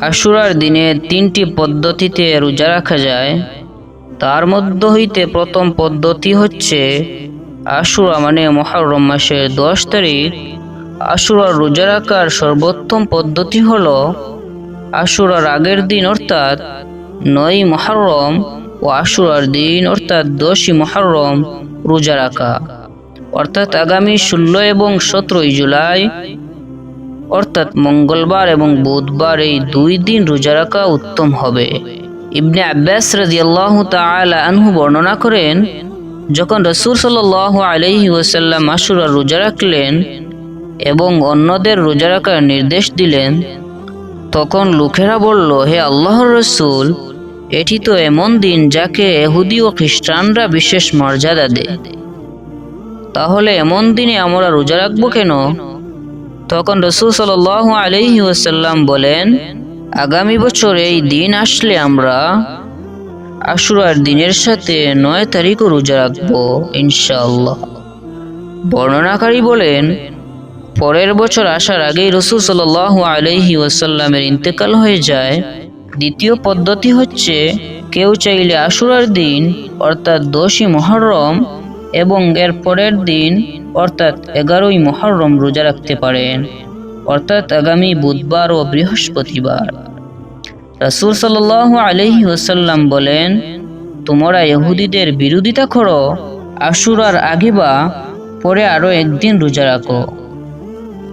আশুরার দিনে তিনটি পদ্ধতিতে রোজা রাখা যায়। তার মধ্য হইতে প্রথম পদ্ধতি হচ্ছে আশুরা মানে মহরম মাসের দশ তারিখ। আশুরার রোজা রাখার সর্বোত্তম পদ্ধতি হলো আশুরার আগের দিন অর্থাৎ নয় মহরম ও আশুরার দিন অর্থাৎ দশই মহরম রোজা রাখা। অর্থাৎ আগামী ষোলো এবং সতেরোই জুলাই, অর্থাৎ মঙ্গলবার এবং বুধবার এই দুই দিন রোজা রাখা উত্তম হবে। ইবনে আব্বাস রাদিয়াল্লাহু তাআলা আনহু বর্ণনা করেন, যখন রসুল সাল্লাল্লাহু আলাইহি ওয়াসাল্লাম আশুরা রোজা রাখলেন এবং অন্যদের রোজা রাখার নির্দেশ দিলেন, তখন লোকেরা বলল, হে আল্লাহর রসুল, এটি তো এমন দিন যাকে এহুদি ও খ্রিস্টানরা বিশেষ মর্যাদা দেয়। তাহলে এমন দিনে আমরা রোজা রাখব কেন? তখন রসুল সাল আলহি ওসাল্লাম বলেন, আগামী বছর এই দিন আসলে আমরা আশুরার দিনের সাথে নয় তারিখও রোজা রাখব ইনশাল্লাহ বর্ণনাকারী বলেন, পরের বছর আসার আগেই রসুল সাল আলহি ওসাল্লামের ইন্তেকাল হয়ে যায়। দ্বিতীয় পদ্ধতি হচ্ছে, কেউ চাইলে আশুরার দিন, অর্থাৎ দোষী মহরম এবং এর পরের দিন, অর্থাৎ এগারোই মহরম রোজা রাখতে পারেন। অর্থাৎ আগামী বুধবার ও বৃহস্পতিবার। রাসুল সাল আলহি ওসাল্লাম বলেন, তোমরা ইহুদিদের বিরোধিতা করো, আশুরার আগে বা পরে আরও একদিন রোজা রাখো।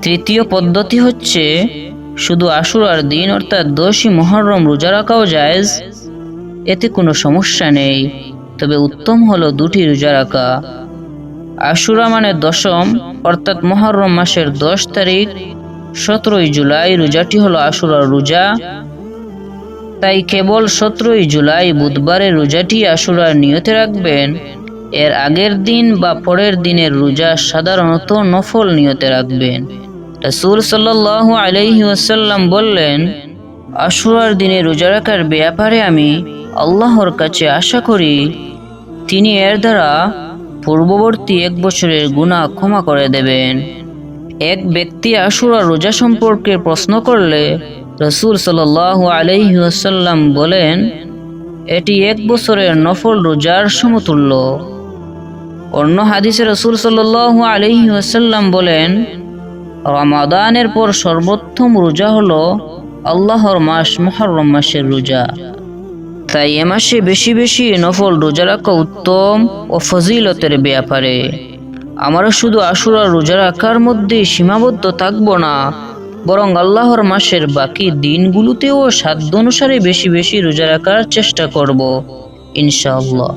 তৃতীয় পদ্ধতি হচ্ছে, শুধু আশুরার দিন, অর্থাৎ দশই মহরম রোজা রাখাও জায়েজ। এতে কোনো সমস্যা নেই। তবে উত্তম হলো দুটি রোজা রাখা। আশুরা মানে দশম, অর্থাৎ মহরম মাসের দশ তারিখ, সতেরোই জুলাই রোজাটি হলো আশুরার রোজা। তাই কেবল সতেরোই জুলাই বুধবারের রোজাটি আশুরার নিয়তে রাখবেন। এর আগের দিন বা পরের দিনের রোজা সাধারণত নফল নিয়তে রাখবেন। রসুল সাল্লাহ ওয়াসাল্লাম বললেন, আশুরার দিনে রোজা রাখার ব্যাপারে আমি আল্লাহর কাছে আশা করি তিনি এর দ্বারা পূর্ববর্তী এক বছরের গুণা ক্ষমা করে দেবেন। এক ব্যক্তি আশুরা রোজা সম্পর্কে প্রশ্ন করলে রসুল সাল আলহি আসাল্লাম বলেন, এটি এক বছরের নফল রোজার সমতুল্য। অন্য হাদিসে রসুল সাল আলহি আসাল্লাম বলেন, রমাদানের পর সর্বোত্তম রোজা হলো আল্লাহর মাস মহরম মাসের রোজা। তাই এ মাসে বেশি বেশি নফল রোজা রাখা উত্তম ও ফজিলতের ব্যাপারে। আমরা শুধু আশুরা রোজা রাখার মধ্যে সীমাবদ্ধ থাকব না, বরং আল্লাহর মাসের বাকি দিনগুলোতেও সাধ্য অনুসারে বেশি বেশি রোজা রাখার চেষ্টা করব, ইনশাআল্লাহ।